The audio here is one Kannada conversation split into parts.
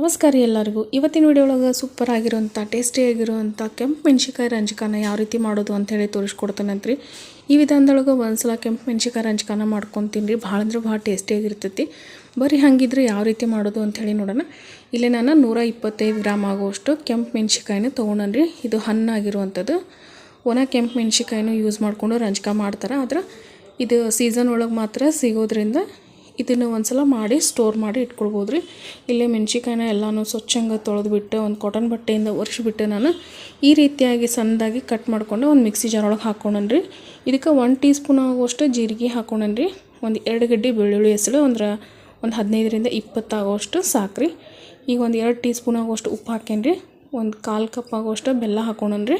ನಮಸ್ಕಾರ ಎಲ್ಲರಿಗೂ. ಇವತ್ತಿನ ವಿಡಿಯೋ ಒಳಗೆ ಸೂಪರ್ ಆಗಿರುವಂಥ ಟೇಸ್ಟಿ ಆಗಿರುವಂಥ ಕೆಂಪು ಮೆಣ್ಸಿಕಾಯಿ ರಂಜಕಾನ ಯಾವ ರೀತಿ ಮಾಡೋದು ಅಂಥೇಳಿ ತೋರಿಸ್ಕೊಡ್ತಾನಂತ್ರಿ. ಈ ವಿಧಾನದೊಳಗೆ ಒಂದ್ಸಲ ಕೆಂಪು ಮೆಣಸಿಕಾಯಿ ರಂಜಕಾನ ಮಾಡ್ಕೊತೀನಿ. ಭಾಳ ಅಂದ್ರೆ ಭಾಳ ಟೇಸ್ಟಿಯಾಗಿರ್ತೈತಿ ಬರೀ ಹಾಗಿದ್ರೆ ಯಾವ ರೀತಿ ಮಾಡೋದು ಅಂಥೇಳಿ ನೋಡೋಣ. ಇಲ್ಲಿ ನಾನು ನೂರ ಇಪ್ಪತ್ತೈದು ಗ್ರಾಮ್ ಆಗುವಷ್ಟು ಕೆಂಪು ಮೆಣಸಿಕಾಯಿನ ತೊಗೊಂಡ್ರಿ ಇದು ಹಣ್ಣಾಗಿರುವಂಥದ್ದು ಒಣ ಕೆಂಪು ಮೆಣಸಿಕಾಯಿನೂ ಯೂಸ್ ಮಾಡಿಕೊಂಡು ರಂಜಕ ಮಾಡ್ತಾರೆ. ಆದ್ರೆ ಇದು ಸೀಸನ್ ಒಳಗೆ ಮಾತ್ರ ಸಿಗೋದ್ರಿಂದ ಇದನ್ನು ಒಂದ್ಸಲ ಮಾಡಿ ಸ್ಟೋರ್ ಮಾಡಿ ಇಟ್ಕೊಳ್ಬೋದು ರೀ ಇಲ್ಲೇ ಮೆಣ್ಸಿಕಾಯಿನ ಎಲ್ಲನೂ ಸ್ವಚ್ಛಂಗೆ ತೊಳೆದ್ಬಿಟ್ಟು ಒಂದು ಕಾಟನ್ ಬಟ್ಟೆಯಿಂದ ಒರೆಸ್ಬಿಟ್ಟು ನಾನು ಈ ರೀತಿಯಾಗಿ ಸಣ್ಣದಾಗಿ ಕಟ್ ಮಾಡ್ಕೊಂಡು ಒಂದು ಮಿಕ್ಸಿ ಜಾರ್ ಒಳಗೆ ಹಾಕ್ಕೊಂಡನ್ರಿ. ಇದಕ್ಕೆ ಒನ್ ಟೀ ಸ್ಪೂನ್ ಆಗುವಷ್ಟು ಜೀರಿಗೆ ಹಾಕ್ಕೊಂಡನ್ರಿ. ಒಂದು ಎರಡು ಗಡ್ಡೆ ಬೆಳ್ಳುಳ್ಳಿ ಹೆಸಳು ಅಂದ್ರೆ ಒಂದು ಹದಿನೈದರಿಂದ ಇಪ್ಪತ್ತಾಗುವಷ್ಟು ಸಾಕ್ರಿ. ಈಗ ಒಂದು ಎರಡು ಟೀ ಸ್ಪೂನ್ ಆಗುವಷ್ಟು ಉಪ್ಪು ಹಾಕೇನ್ರಿ ಒಂದು ಕಾಲು ಕಪ್ ಆಗುವಷ್ಟು ಬೆಲ್ಲ ಹಾಕ್ಕೊಂಡನ್ರಿ.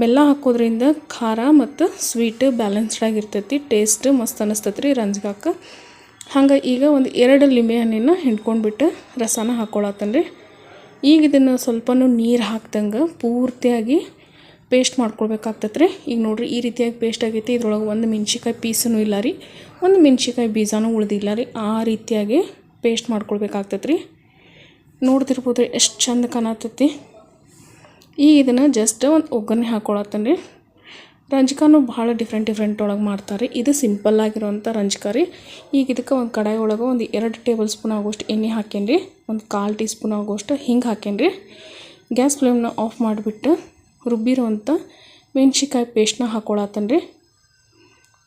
ಬೆಲ್ಲ ಹಾಕೋದ್ರಿಂದ ಖಾರ ಮತ್ತು ಸ್ವೀಟ್ ಬ್ಯಾಲೆನ್ಸ್ಡ್ ಆಗಿರ್ತೈತಿ ಟೇಸ್ಟ್ ಮಸ್ತ್ ಅನ್ನಿಸ್ತೈತಿ ರೀ ರಂಜ್ಗಾಕ. ಹಂಗೆ ಈಗ ಒಂದು ಎರಡು ಲಿಂಬೆ ಹಣ್ಣಿನ ಹಿಂಡ್ಕೊಂಡ್ಬಿಟ್ಟು ರಸನ ಹಾಕ್ಕೊಳತ್ತೇನೆ ರೀ ಈಗ ಇದನ್ನು ಸ್ವಲ್ಪನೂ ನೀರು ಹಾಕ್ದಂಗೆ ಪೂರ್ತಿಯಾಗಿ ಪೇಸ್ಟ್ ಮಾಡ್ಕೊಳ್ಬೇಕಾಗ್ತೈತೆ ರೀ ಈಗ ನೋಡಿರಿ ಈ ರೀತಿಯಾಗಿ ಪೇಸ್ಟ್ ಆಗೈತಿ. ಇದ್ರೊಳಗೆ ಒಂದು ಮೆಣ್ಸಿಕಾಯಿ ಪೀಸೂ ಇಲ್ಲ ರೀ. ಒಂದು ಮೆಣ್ಸಿಕಾಯಿ ಬೀಜನೂ ಉಳ್ದಿಲ್ಲ ರೀ. ಆ ರೀತಿಯಾಗಿ ಪೇಸ್ಟ್ ಮಾಡ್ಕೊಳ್ಬೇಕಾಗ್ತೈತೆ ರೀ ನೋಡ್ತಿರ್ಬೋದು ಎಷ್ಟು ಚಂದ ಕಾಣತ್ತೈತಿ. ಈಗ ಇದನ್ನು ಜಸ್ಟ್ ಒಂದು ಒಗ್ಗರಣೆ ಹಾಕ್ಕೊಳತ್ತೇನೆ ರೀ ರಂಜಕಾನು ಭಾಳ ಡಿಫ್ರೆಂಟ್ ಡಿಫ್ರೆಂಟ್ ಒಳಗೆ ಮಾಡ್ತಾರೆ. ಇದು ಸಿಂಪಲ್ ಆಗಿರುವಂಥ ರಂಜಕ ರೀ. ಈಗ ಇದಕ್ಕೆ ಒಂದು ಕಡಾಯಿ ಒಳಗೆ ಒಂದು ಎರಡು ಟೇಬಲ್ ಸ್ಪೂನ್ ಆಗೋಷ್ಟು ಎಣ್ಣೆ ಹಾಕೇನ್ರಿ ಒಂದು ಕಾಲು ಟೀ ಸ್ಪೂನ್ ಆಗೋಷ್ಟು ಹಿಂಗೆ ಹಾಕೇನ್ರಿ ಗ್ಯಾಸ್ ಫ್ಲೇಮ್ನ ಆಫ್ ಮಾಡಿಬಿಟ್ಟು ರುಬ್ಬಿರೋಂಥ ಮೆಣ್ಸಿಕಾಯಿ ಪೇಸ್ಟ್ನ ಹಾಕ್ಕೊಳತ್ತೇನೆ ರೀ.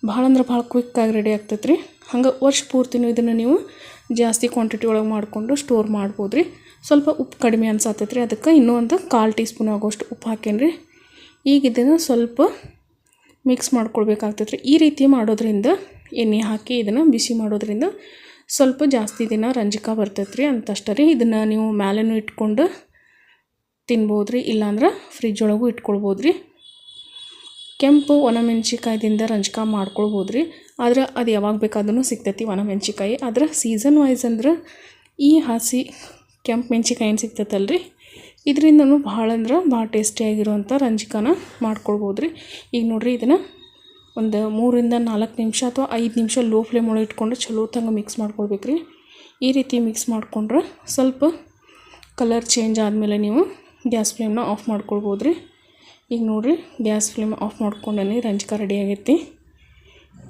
ಭಾಳ ಅಂದ್ರೆ ಭಾಳ ಕ್ವಿಕ್ಕಾಗಿ ರೆಡಿ ಆಗ್ತೈತೆ ರೀ ಹಂಗೆ ವರ್ಷ ಪೂರ್ತಿನೂ ಇದನ್ನು ನೀವು ಜಾಸ್ತಿ ಕ್ವಾಂಟಿಟಿ ಒಳಗೆ ಮಾಡಿಕೊಂಡು ಸ್ಟೋರ್ ಮಾಡ್ಬೋದು ರೀ. ಸ್ವಲ್ಪ ಉಪ್ಪು ಕಡಿಮೆ ಅನ್ಸತ್ತೈತೆ ರೀ ಅದಕ್ಕೆ ಇನ್ನೂ ಒಂದು ಕಾಲು ಟೀ ಸ್ಪೂನ್ ಆಗೋಷ್ಟು ಉಪ್ಪು ಹಾಕೇನ್ರಿ ಈಗ ಇದನ್ನು ಸ್ವಲ್ಪ ಮಿಕ್ಸ್ ಮಾಡ್ಕೊಳ್ಬೇಕಾಗ್ತೈತೆ ರೀ ಈ ರೀತಿ ಮಾಡೋದ್ರಿಂದ ಎಣ್ಣೆ ಹಾಕಿ ಇದನ್ನು ಬಿಸಿ ಮಾಡೋದ್ರಿಂದ ಸ್ವಲ್ಪ ಜಾಸ್ತಿ ದಿನ ರಂಜಕ ಬರ್ತೈತೆ ರೀ ಅಂತಷ್ಟೇ ರೀ. ಇದನ್ನು ನೀವು ಮ್ಯಾಲೇನು ಇಟ್ಕೊಂಡು ತಿನ್ಬೋದು ರೀ ಇಲ್ಲಾಂದ್ರೆ ಫ್ರಿಜ್ ಒಳಗೂ ಇಟ್ಕೊಳ್ಬೋದು ರೀ ಕೆಂಪು ಒಣಮೆಣ್ಸಿಕಾಯ್ದಿಂದ ರಂಜಕ ಮಾಡ್ಕೊಳ್ಬೋದು ರೀ ಆದ್ರೆ ಅದು ಯಾವಾಗ ಬೇಕಾದ್ರೂ ಸಿಗ್ತೈತಿ ಒಣಮೆಣ್ಸಿಕಾಯಿ. ಆದ್ರೆ ಸೀಸನ್ ವೈಸ್ ಅಂದ್ರೆ ಈ ಹಸಿ ಕೆಂಪು ಮೆಣ್ಸಿಕಾಯಿ ಏನು ಸಿಗ್ತೈತಲ್ಲ ರೀ ಇದರಿಂದನೂ ಭಾಳ ಅಂದ್ರೆ ಭಾಳ ಟೇಸ್ಟಿಯಾಗಿರುವಂಥ ರಂಜಕನ ಮಾಡ್ಕೊಳ್ಬೋದು ರೀ ಈಗ ನೋಡಿರಿ ಇದನ್ನು ಒಂದು ಮೂರಿಂದ ನಾಲ್ಕು ನಿಮಿಷ ಅಥವಾ ಐದು ನಿಮಿಷ ಲೋ ಫ್ಲೇಮ್ ಒಳಗೆ ಇಟ್ಕೊಂಡು ಚಲೋ ತಂಗ ಮಿಕ್ಸ್ ಮಾಡ್ಕೊಳ್ಬೇಕು ರೀ ಈ ರೀತಿ ಮಿಕ್ಸ್ ಮಾಡ್ಕೊಂಡ್ರೆ ಸ್ವಲ್ಪ ಕಲರ್ ಚೇಂಜ್ ಆದಮೇಲೆ ನೀವು ಗ್ಯಾಸ್ ಫ್ಲೇಮ್ನ ಆಫ್ ಮಾಡ್ಕೊಳ್ಬೋದು ರೀ ಈಗ ನೋಡಿರಿ ಗ್ಯಾಸ್ ಫ್ಲೇಮ್ ಆಫ್ ಮಾಡ್ಕೊಂಡೇ ರಂಜಕ ರೆಡಿ ಆಗೈತಿ.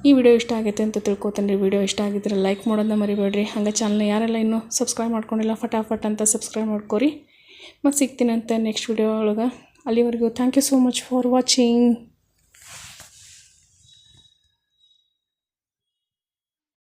ಈ ವಿಡಿಯೋ ಇಷ್ಟ ಆಗೈತೆ ಅಂತ ತಿಳ್ಕೊತೀನಿ ರೀ. ವಿಡಿಯೋ ಇಷ್ಟ ಆಗಿದ್ರೆ ಲೈಕ್ ಮಾಡೋದನ್ನ ಮರಿಬೇಡ್ರಿ. ಹಂಗೆ ಚಾನಲ್ನ ಯಾರೆಲ್ಲ ಇನ್ನೂ ಸಬ್ಸ್ಕ್ರೈಬ್ ಮಾಡ್ಕೊಂಡಿಲ್ಲ, ಫಟಾಫಟ್ ಅಂತ ಸಬ್ಸ್ಕ್ರೈಬ್ ಮಾಡ್ಕೊರಿ. ಮತ್ತು ಸಿಗ್ತೀನಂತೆ ನೆಕ್ಸ್ಟ್ ವಿಡಿಯೋ ಒಳಗೆ. ಅಲ್ಲಿವರೆಗೂ thank you so much for watching